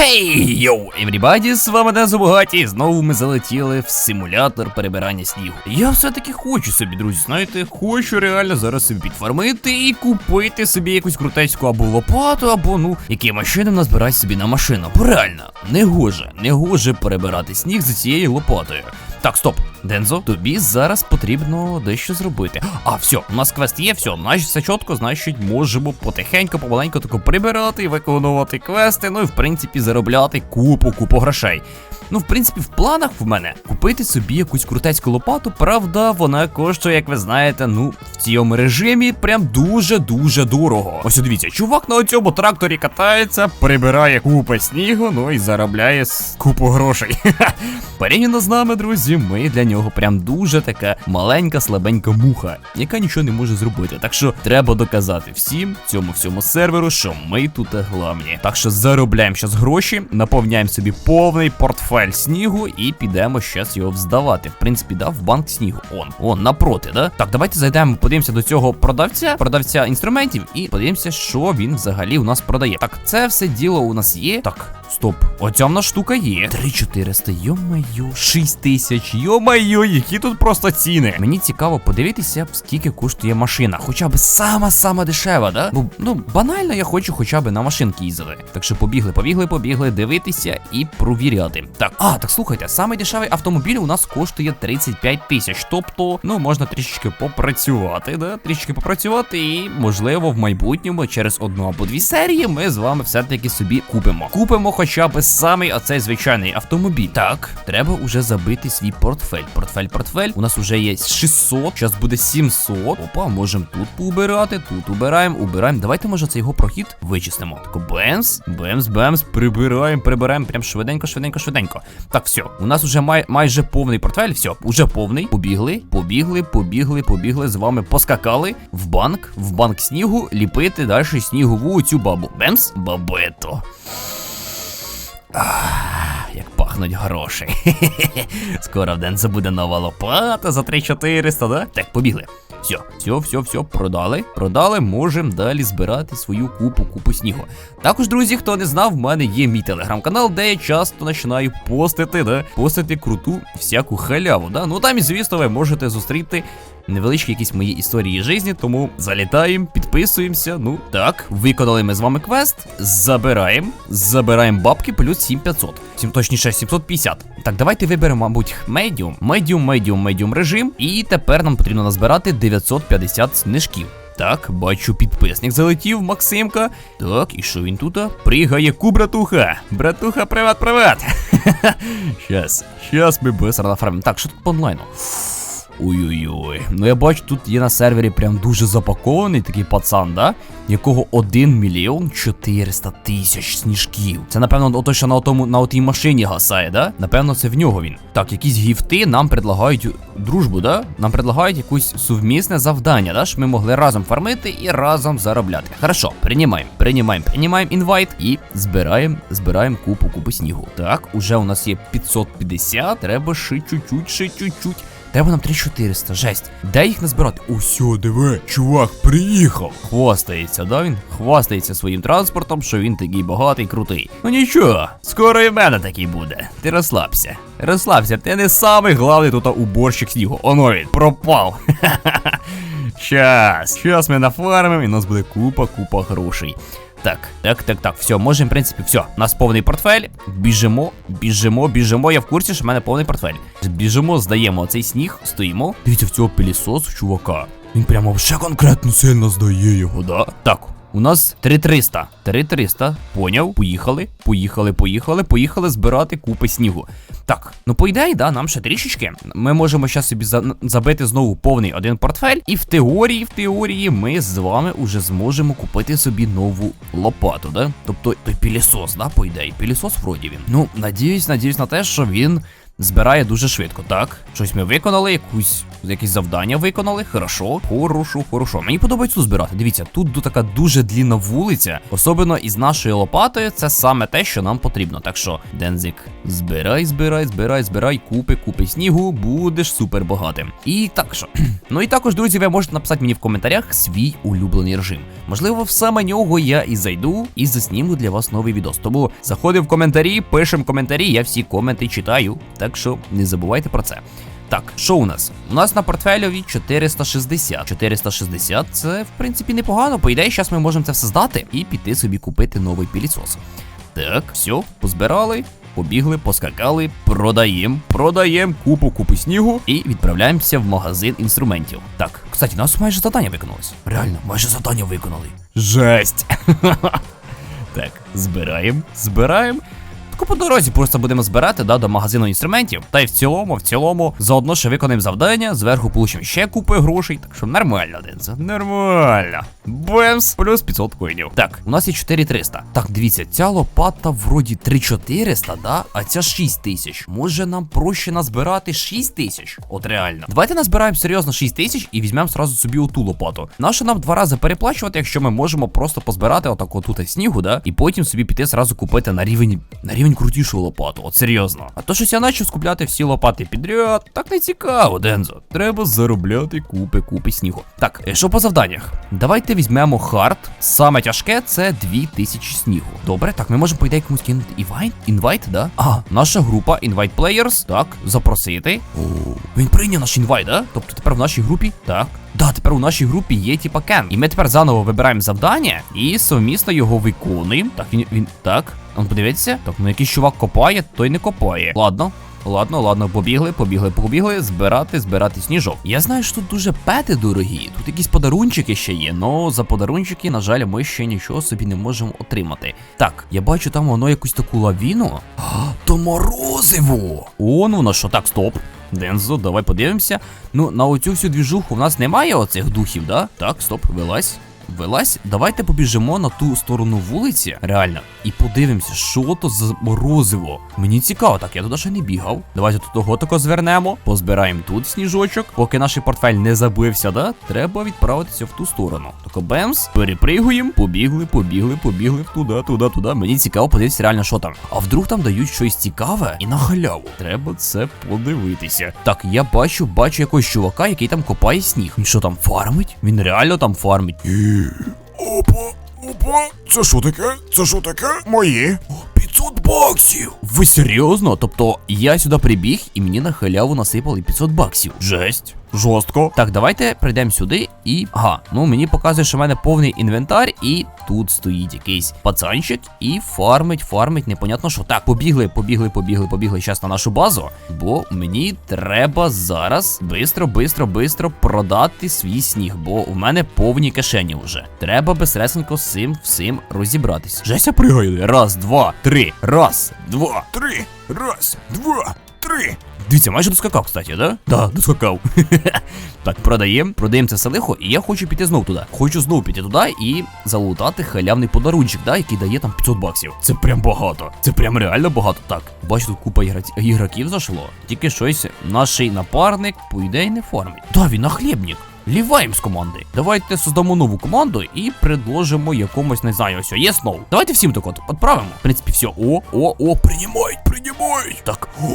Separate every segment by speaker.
Speaker 1: Хей, йоу, everybody, з вами Дезу Бугаті, і знову ми залетіли в симулятор перебирання снігу. Я все-таки хочу собі, друзі, знаєте, хочу реально зараз собі підфармити і купити собі якусь крутецьку або лопату, або ну, які машини назбирати собі на машину. Бо реально, не гоже, не гоже перебирати сніг за цією лопатою. Так, стоп, Дензо, тобі зараз потрібно дещо зробити. А, все, у нас квест є, все, наші все чітко, значить можемо потихеньку, помаленьку таку прибирати, виконувати квести, ну і в принципі заробляти купу, купу грошей. Ну, в принципі, в планах в мене купити собі якусь крутецьку лопату. Правда, вона коштує, як ви знаєте, ну, в цьому режимі прям дуже-дуже дорого. Ось дивіться, чувак на цьому тракторі катається, прибирає купу снігу, ну і заробляє купу грошей. Порівняно з нами, друзі, ми для нього прям дуже така маленька, слабенька муха, яка нічого не може зробити. Так що треба доказати всім цьому всьому серверу, що ми тут головні. Так що заробляємо щас гроші, наповняємо собі повний портфель снігу і підемо щас його здавати. В принципі, да, в банк снігу. Он, он, напроти, да? Так, давайте зайдемо, подивимося до цього продавця, продавця інструментів, і подивимося, що він взагалі у нас продає. Так, це все діло у нас є. Так, стоп. Оця в нас штука є. 3400, йо-майо, 6 тисяч, йо-майо, які тут просто ціни. Мені цікаво подивитися, скільки коштує машина. Хоча б сама-сама дешева, да? Бо, ну, банально я хочу хоча б на машинки їздити. Так що побігли, побігли, побігли, дивитися і провіряти. Так, а, так слухайте, самий дешевий автомобіль у нас коштує 35 тисяч. Тобто, ну, можна трішечки попрацювати, да? Трішечки попрацювати, і, можливо, в майбутньому через одну або дві серії ми з вами все-таки собі купимо. Купимо хоча б самий оцей звичайний автомобіль. Так, треба уже забити свій портфель. Портфель, портфель. У нас вже є 600, зараз буде 700. Опа, можемо тут поубирати, тут убираємо, убираємо. Давайте, може, цей його прохід вичистимо. Тако бемс, бемс, бемс, прибираємо, прибираємо. Прям швиденько, швиденько, швиденько. Так, все, у нас вже май, майже повний портфель. Все, уже повний. Побігли, побігли, побігли, побігли. З вами поскакали в банк, в банк снігу, ліпити далі снігову цю бабу. Бемс, бабето. Пахнуть гроші. Скоро в день забуде нова лопата за 3400, да? Так, побігли. Все, все, все, все, продали. Продали, можемо далі збирати свою купу, купу снігу. Також, друзі, хто не знав, в мене є мій телеграм-канал, де я часто починаю постити, да, постити круту всяку халяву. Да? Ну там, і звісно, ви можете зустріти невеличкі якісь мої історії житті, тому залітаємо, підписуємося. Ну так, виконали ми з вами квест, забираємо, забираємо бабки плюс 7500. Сім, точніше, 750. Так, давайте виберемо, мабуть, медіум, медіум, медіум, медіум режим. І тепер нам потрібно назбирати 950 снижків. Так, бачу, підписник залетів, Максимка. Так, і що він тут? Пригає ку, братуха. Братуха, привет, привет. Щас, щас ми быстро нафармимо. Так, що тут по онлайну? Ой-ой-ой. Ну я бачу, тут є на сервері прям дуже запакований такий пацан, да? Якого 1 мільйон 400 тисяч сніжків. Це, напевно, ото, що на отому на отій машині гасає, да? Напевно, це в нього він. Так, якісь гіфти нам предлагають дружбу, да? Нам предлагають якусь сувмісне завдання, да? Щоб ми могли разом фармити і разом заробляти. Хорошо, приймаємо, приймаємо, приймаємо інвайт і збираємо, збираємо купу, купу снігу. Так, уже у нас є 550, треба ще чуть-чуть, ще чуть-чуть. Треба нам 3400, жесть. Де їх назбирати? Усьо, диви, чувак, приїхав. Хвастається, да він? Хвастається своїм транспортом, що він такий багатий, крутий. Ну нічого, скоро і в мене такий буде. Ти розслабся. Розслабся, ти не самий главний тут уборщик снігу. Оно він пропав. Щас, щас ми нафармимо, і у нас буде купа, купа грошей. Так, так, так, так, все, можемо, в принципі, все. У нас повний портфель. Біжимо, біжимо, біжимо. Я в курсі, що в мене повний портфель. Біжимо, здаємо цей сніг, стоїмо. Дивіться, в цього пилісос чувака. Він прямо ще конкретно сильно здає його, да? Так. У нас 3300. 3300. Поняв. Поїхали. Поїхали, поїхали, поїхали збирати купи снігу. Так, ну по ідеї, да, нам ще трішечки. Ми можемо зараз собі за- забити знову повний один портфель. І в теорії, в теорії, ми з вами уже зможемо купити собі нову лопату, да? Тобто той пілісос, да, по ідеї. Пілісос вроді він. Ну, надіюсь, надіюсь на те, що він збирає дуже швидко, так? Щось ми виконали, якусь якесь завдання виконали. Хорошо, хорошо, хорошо. Мені подобається збирати. Дивіться, тут така дуже длінна вулиця, особливо із нашою лопатою. Це саме те, що нам потрібно. Так що, Дензик, збирай, збирай, збирай, збирай, купи, купи снігу, будеш супер багатим. І так що. ну і також, друзі, ви можете написати мені в коментарях свій улюблений режим. Можливо, в саме нього я і зайду і засніму для вас новий відос. Тому заходимо в коментарі, пишемо коментарі, я всі коменти читаю. Так що не забувайте про це. Так, що у нас? У нас на портфельові 460. 460 це, в принципі, непогано. По ідеї, зараз ми можемо це все здати і піти собі купити новий пілісос. Так, все, позбирали, побігли, поскакали, продаємо, продаємо купу купу снігу і відправляємося в магазин інструментів. Так, кстати, у нас майже завдання виконалось. Реально, майже завдання виконали. Жесть. Так, збираємо, збираємо. Таку по дорозі просто будемо збирати да, до магазину інструментів. Та й в цілому, в цілому, заодно ще виконаємо завдання, зверху получимо ще купи грошей. Так що нормально, Дензо, нормально. Бемс, плюс 500 коїнів. Так, у нас є 4300. Так, дивіться, ця лопата вроді 3400, да? А ця 6000. Може нам проще назбирати 6000? От реально. Давайте назбираємо серйозно 6000 і візьмемо сразу собі оту лопату. Нащо нам два рази переплачувати, якщо ми можемо просто позбирати отак отут снігу, да? І потім собі піти сразу купити на рівень на рівень крутішу лопату. От серйозно. А то щось я почав скупляти всі лопати підряд. Так не цікаво, Дензо. Треба заробляти купи, купи снігу. Так, е, що по завданнях? Давайте візьмемо хард. Саме тяжке це 2000 снігу. Добре, так, ми можемо по ідеї комусь кинути інвайт? Інвайт, да? А, наша група Invite Players. Так, запросити. О, він прийняв наш інвайт, да? Тобто тепер в нашій групі. Так. Да, тепер у нашій групі є типа кен. І ми тепер заново вибираємо завдання і совмісно його виконуємо. Так, він він так. Он подивіться. Так, ну якийсь чувак копає, той не копає. Ладно. Ладно, ладно, побігли, побігли, побігли, збирати, збирати сніжок. Я знаю, що тут дуже пети дорогі. Тут якісь подарунчики ще є, но за подарунчики, на жаль, ми ще нічого собі не можемо отримати. Так, я бачу там воно якусь таку лавіну. А, то морозиво! Он воно що, так, стоп. Дензо, давай подивимося. Ну, на оцю всю двіжуху в нас немає оцих духів, да? Так, стоп, вилазь. Вилазь, давайте побіжимо на ту сторону вулиці, реально, і подивимося, що то за морозиво. Мені цікаво, так я туди ще не бігав. Давайте тут того тако звернемо, позбираємо тут сніжочок. Поки наш портфель не забився, да? Треба відправитися в ту сторону. Тако бемс, перепригуємо, побігли, побігли, побігли туди, туди, туди. Мені цікаво подивитися реально, що там. А вдруг там дають щось цікаве і на халяву. Треба це подивитися. Так, я бачу, бачу якогось чувака, який там копає сніг. Він що там фармить? Він реально там фармить.
Speaker 2: Опа, опа, це що таке? Це що таке? Мої? 500 баксів!
Speaker 1: Ви серйозно? Тобто я сюди прибіг і мені на халяву насипали 500 баксів. Жесть. Жорстко. Так, давайте прийдемо сюди і. Ага, ну мені показує, що в мене повний інвентар, і тут стоїть якийсь пацанчик і фармить, фармить, непонятно що. Так, побігли, побігли, побігли, побігли зараз на нашу базу. Бо мені треба зараз бистро, бистро, бистро продати свій сніг, бо в мене повні кишені вже. Треба безсресенько з цим всім розібратись. Жеся пригає. Раз, два, три. Раз, два.
Speaker 2: Три, раз, два, три.
Speaker 1: Дивіться, майже доскакав, кстати, да? Да, доскакав. так, продаємо, продаємо це все лихо, і я хочу піти знов туди. Хочу знов піти туди і залутати халявний подарунчик, да, який дає там 500 баксів. Це прям багато. Це прям реально багато. Так, бачу, тут купа ігроків зайшло. Тільки щось наш напарник, по ідеї, не фармить. Да, він нахлібник. Ліваєм з команди. Давайте создамо нову команду і предложимо якомусь, не знаю, ось є снов. Давайте всім так от відправимо. В принципі, все. О, о, о,
Speaker 2: Приймають, приймають.
Speaker 1: так.
Speaker 2: О,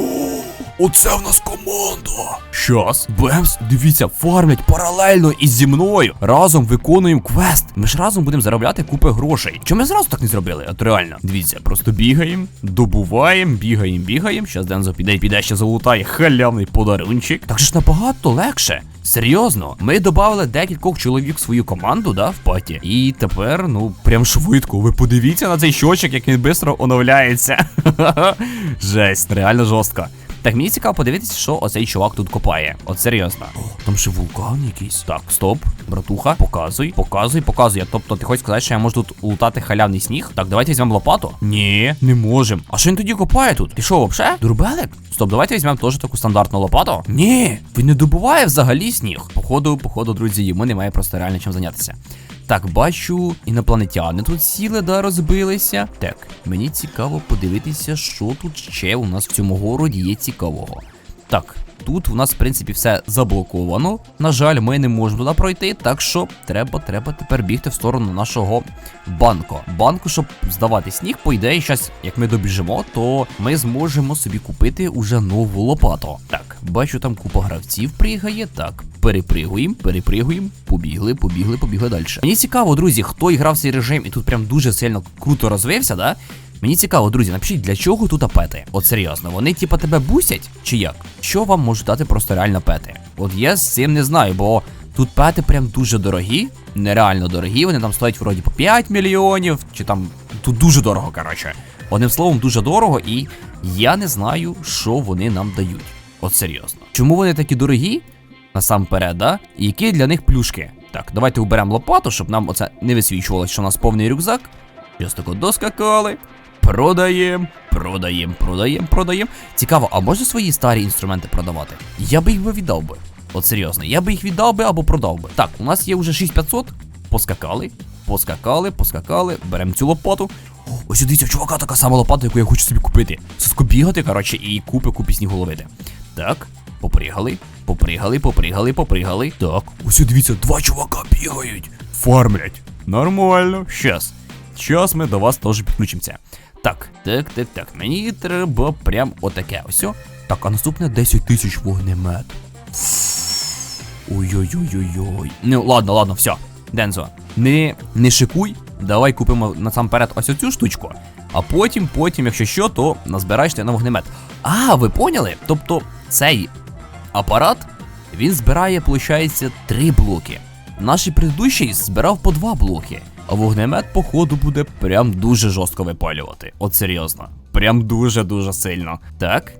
Speaker 2: оце в нас команда.
Speaker 1: Щас, Бемс, дивіться, фармлять паралельно із зі мною. Разом виконуємо квест. Ми ж разом будемо заробляти купи грошей. Чому ми зразу так не зробили? От реально. Дивіться, просто бігаємо, добуваємо, бігаємо, бігаємо. Щас Дензо піде, піде ще залутає халявний подарунчик. Так же ж набагато легше. Серйозно, ми додали декількох чоловік в свою команду, да, в паті. І тепер, ну, прям швидко. Ви подивіться на цей щочок, як він швидко оновляється. Жесть, реально жорстко. Так, мені цікаво подивитися, що оцей чувак тут копає. От серйозно. О, там ще вулкан якийсь. Так, стоп, братуха, показуй, показуй, показуй. Тобто ти хочеш сказати, що я можу тут лутати халявний сніг? Так, давайте візьмемо лопату. Ні, не можемо. А що він тоді копає тут? Ти що, вообще? Дурбелик? Стоп, давайте візьмемо теж таку стандартну лопату. Ні, він не добуває взагалі сніг. Походу, походу, друзі, йому немає просто реально чим зайнятися. Так, бачу, інопланетяни тут сіли, да, розбилися. Так, мені цікаво подивитися, що тут ще у нас в цьому городі є цікавого. Так, тут у нас, в принципі, все заблоковано. На жаль, ми не можемо пройти, так що треба, треба тепер бігти в сторону нашого банку. Банку, щоб здавати сніг, по ідеї, щас, як ми добіжимо, то ми зможемо собі купити уже нову лопату. Так, бачу, там купа гравців пригає. Так, перепригуємо, перепригуємо, побігли, побігли, побігли далі. Мені цікаво, друзі, хто іграв цей режим і тут прям дуже сильно круто розвився, да? Мені цікаво, друзі, напишіть, для чого тут пети? От серйозно, вони типа тебе бусять чи як? Що вам можуть дати просто реально пети? От я з цим не знаю, бо тут пети прям дуже дорогі, нереально дорогі. Вони там стоять вроді по 5 мільйонів, чи там тут дуже дорого, коротше. Одним словом, дуже дорого, і я не знаю, що вони нам дають. От серйозно. Чому вони такі дорогі? Насамперед, да? І які для них плюшки? Так, давайте уберемо лопату, щоб нам оце не висвічувалося, що у нас повний рюкзак. Ось тако доскакали. Продаєм, продаєм, продаєм, продаєм. Цікаво, а може свої старі інструменти продавати? Я би їх би віддав би. От серйозно, я би їх віддав би або продав би. Так, у нас є вже 6500. Поскакали, поскакали, поскакали. Беремо цю лопату. О, ось дивіться, чувака така сама лопата, яку я хочу собі купити. Соско бігати, коротше, і купи купі снігу ловити. Так, попригали, попригали, попригали, попригали. Так, ось дивіться, два чувака бігають. Фармлять. Нормально. Щас. Щас ми до вас теж підключимося. Так, так, так, так. Мені треба прям отаке. Ось. Так, а наступне 10 тисяч вогнемет. Ой-ой-ой-ой-ой. Ну, ладно, ладно, все. Дензо, не, не шикуй. Давай купимо насамперед ось оцю штучку. А потім, потім, якщо що, то назбираєш на вогнемет. А, ви поняли? Тобто цей апарат він збирає, виходить, три блоки. Наш предыдущий збирав по два блоки. А вогнемет, походу, буде прям дуже жорстко випалювати. От серйозно. Прям дуже-дуже сильно. Так,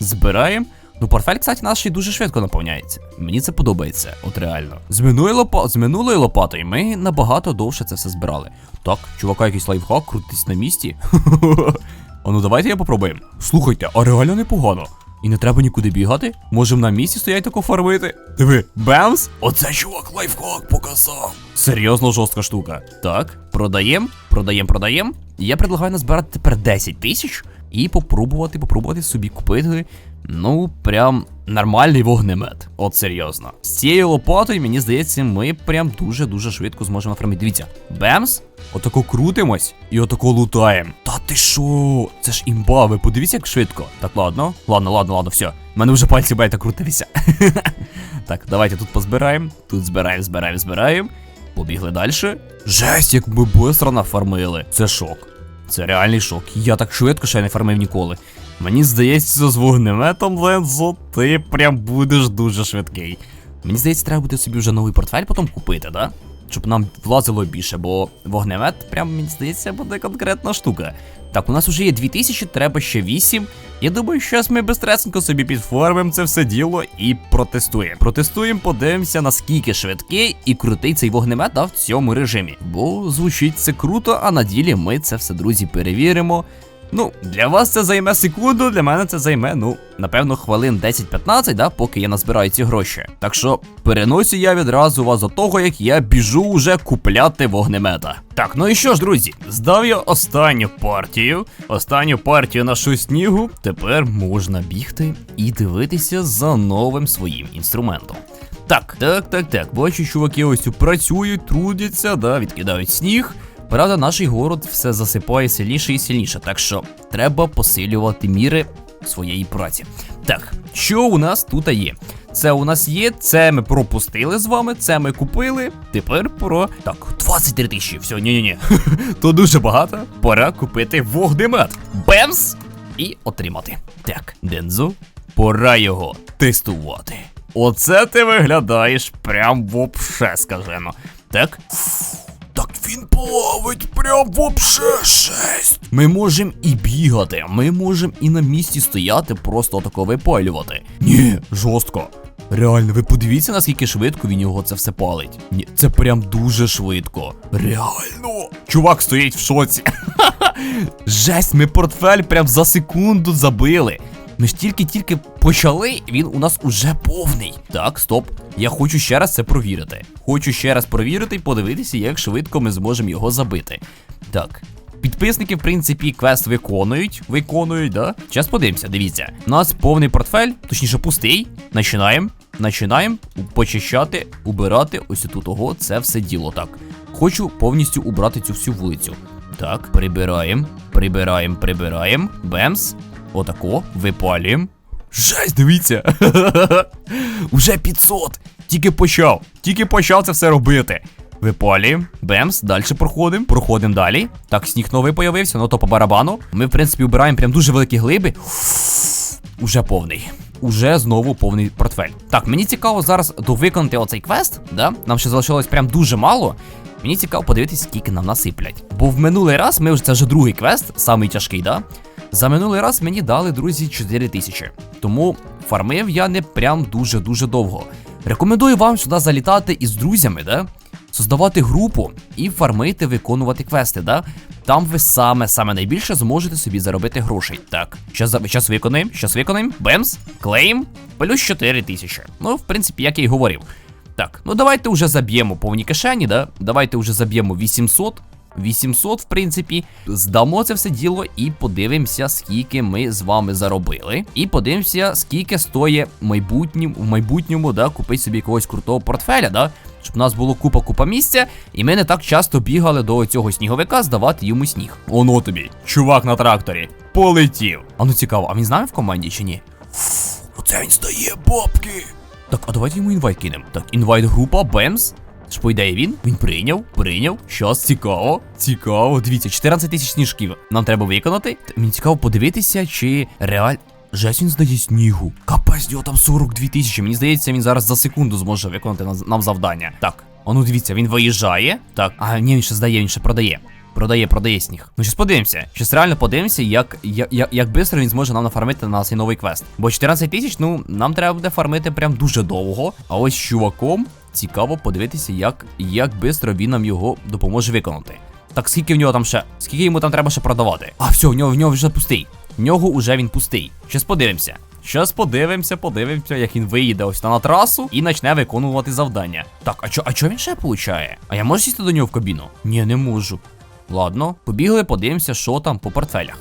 Speaker 1: збираємо. Ну, портфель, кстати, наш дуже швидко наповняється. Мені це подобається, от реально. З минулої, лопа... з минулої лопатою ми набагато довше це все збирали. Так, чувака, якийсь лайфхак, крутись на місці. А ну давайте я попробуємо. Слухайте, а реально непогано. І не треба нікуди бігати. Можемо на місці стоять тако фармити. Диви, бемс!
Speaker 2: Оце чувак лайфхак показав.
Speaker 1: Серйозно жорстка штука. Так, продаємо, продаємо, продаємо. Я предлагаю назбирати тепер 10 тисяч і попробувати, попробувати собі купити. Ну, прям нормальний вогнемет. От серйозно. З цією лопатою, мені здається, ми прям дуже-дуже швидко зможемо нафармити. Дивіться, бемс, отако крутимось і отако лутаємо. Та ти що? Це ж імба, ви подивіться, як швидко. Так, ладно, ладно, ладно, ладно, все. У мене вже пальці бета крутилися. так, давайте тут позбираємо. Тут збираємо, збираємо, збираємо. Побігли далі. Жесть, як ми быстро нафармили. Це шок. Це реальний шок. Я так швидко ще не фармив ніколи. Мені здається, з вогнеметом Лензо ти прям будеш дуже швидкий. Мені здається, треба буде собі вже новий портфель потім купити, да? Щоб нам влазило більше, бо вогнемет, прям мені здається, буде конкретна штука. Так, у нас вже є 2000, треба ще 8. Я думаю, щас ми безстресенько собі підформимо це все діло і протестуємо. Протестуємо, подивимося, наскільки швидкий і крутий цей вогнемет да, в цьому режимі. Бо звучить це круто, а на ділі ми це все, друзі, перевіримо. Ну, для вас це займе секунду, для мене це займе, ну, напевно, хвилин 10-15, да, поки я назбираю ці гроші. Так що переносю я відразу вас до того, як я біжу уже купляти вогнемета. Так, ну і що ж, друзі, здав я останню партію. Останню партію нашу снігу. Тепер можна бігти і дивитися за новим своїм інструментом. Так, так, так, так. Бачу, чуваки ось працюють, трудяться, да, відкидають сніг. Правда, наш город все засипає сильніше і сильніше, так що треба посилювати міри своєї праці. Так, що у нас тут є? Це у нас є, це ми пропустили з вами, це ми купили. Тепер про. Так, 23 тисячі. Все, ні-ні-ні. То дуже багато. Пора купити вогнемет. Бемс! І отримати. Так, Дензо, пора його тестувати. Оце ти виглядаєш прям вообще скажено. Так,
Speaker 2: Так він плавить прям вообще жесть.
Speaker 1: Ми можемо і бігати, ми можемо і на місці стояти, просто отако випалювати. Ні, жорстко. Реально, ви подивіться, наскільки швидко він його це все палить. Ні, це прям дуже швидко. Реально. Чувак стоїть в шоці. Жесть, ми портфель прям за секунду забили. Ми ж тільки-тільки почали, він у нас уже повний. Так, стоп. Я хочу ще раз це провірити. Хочу ще раз провірити і подивитися, як швидко ми зможемо його забити. Так. Підписники, в принципі, квест виконують. Виконують, да? Зараз подивимося, дивіться. У нас повний портфель, точніше пустий. Начинаємо. Начинаємо почищати, убирати ось тут ого, це все діло. Так. Хочу повністю убрати цю всю вулицю. Так, прибираємо, прибираємо, прибираємо. Бемс. Отако, випалюємо. Жесть, дивіться. Уже 500. Тільки почав. Тільки почав це все робити. Випалюємо. Бемс, далі проходимо. Проходимо далі. Так, сніг новий появився, ну то по барабану. Ми, в принципі, убираємо прям дуже великі глиби. Уже повний. Уже знову повний портфель. Так, мені цікаво зараз довиконати оцей квест, да? Нам ще залишилось прям дуже мало. Мені цікаво подивитись, скільки нам насиплять. Бо в минулий раз ми вже це вже другий квест, самий тяжкий, да? За минулий раз мені дали, друзі, 4 тисячі. Тому фармив я не прям дуже-дуже довго. Рекомендую вам сюди залітати із друзями, да? Создавати групу і фармити, виконувати квести, да? Там ви саме саме найбільше зможете собі заробити грошей. Так, щас, щас виконаємо, щас виконаємо. Бемс, клейм, плюс 4 тисячі. Ну, в принципі, як я й говорив. Так, ну давайте вже заб'ємо повні кишені, да? Давайте вже заб'ємо 800. 800, в принципі, здамо це все діло і подивимося, скільки ми з вами заробили. І подивимося, скільки стоїть в майбутньому, в майбутньому, да, купити собі якогось крутого портфеля, да, щоб у нас було купа-купа місця, і ми не так часто бігали до цього сніговика здавати йому сніг. Оно тобі, чувак на тракторі, полетів. А ну цікаво, а він з нами в команді чи ні?
Speaker 2: Оце він стає бабки.
Speaker 1: Так, а давайте йому інвайт кинемо. Так, інвайт група, Бемс. По він? Він прийняв, прийняв. Щас цікаво. Цікаво. Дивіться, 14 тисяч сніжків нам треба виконати. Мені цікаво подивитися, чи реаль. Жесть він здає снігу. Капець, нього там 42 тисячі. Мені здається, він зараз за секунду зможе виконати нам завдання. Так, а ну дивіться, він виїжджає. Так, а ні, він ще здає, він ще продає. Продає, продає сніг. Ну, щас подивимося. Щас реально подивимося, як, як, як, як швидко він зможе нам нафармити на цей новий квест. Бо 14 тисяч, ну, нам треба буде фармити прям дуже довго. А ось чуваком цікаво подивитися, як, як швидко він нам його допоможе виконати. Так, скільки в нього там ще? Скільки йому там треба ще продавати? А, все, в нього в нього вже пустий. В нього вже він пустий. Щас подивимося. Щас подивимося, подивимося, як він виїде ось на трасу і почне виконувати завдання. Так, а чо, а чо він ще получає? А я можу сісти до нього в кабіну? Ні, не можу. Ладно, побігли, подивимося, що там по портфелях.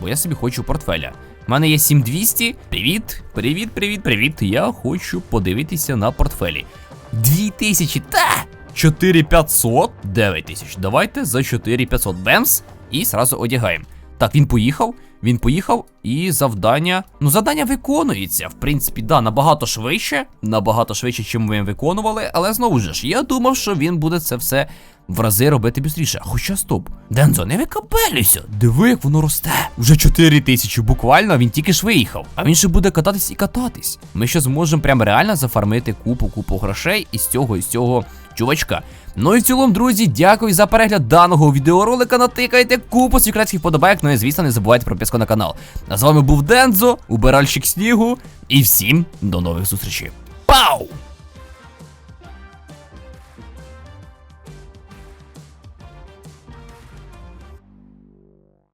Speaker 1: Бо я собі хочу портфеля. У мене є 7200. Привіт, привіт, привіт, привіт. Я хочу подивитися на портфелі. 2000, та! 4500, 9000. Давайте за 4500 бемс і сразу одягаємо. Так, він поїхав. Він поїхав, і завдання. Ну, завдання виконується. В принципі, да, набагато швидше. Набагато швидше, чим ми виконували. Але знову ж, я думав, що він буде це все в рази робити швидше. Хоча стоп. Дензо, не викапелюйся. Диви, як воно росте. Вже 4 тисячі, буквально, він тільки ж виїхав. А він ще буде кататись і кататись. Ми ще зможемо прям реально зафармити купу-купу грошей із цього, із цього чувачка. Ну і в цілому, друзі, дякую за перегляд даного відеоролика. Натикайте купу секретських подобайок. Ну і звісно, не забувайте про підписку на канал. А з вами був Дензо, убиральщик снігу, і всім до нових зустрічей. Пау!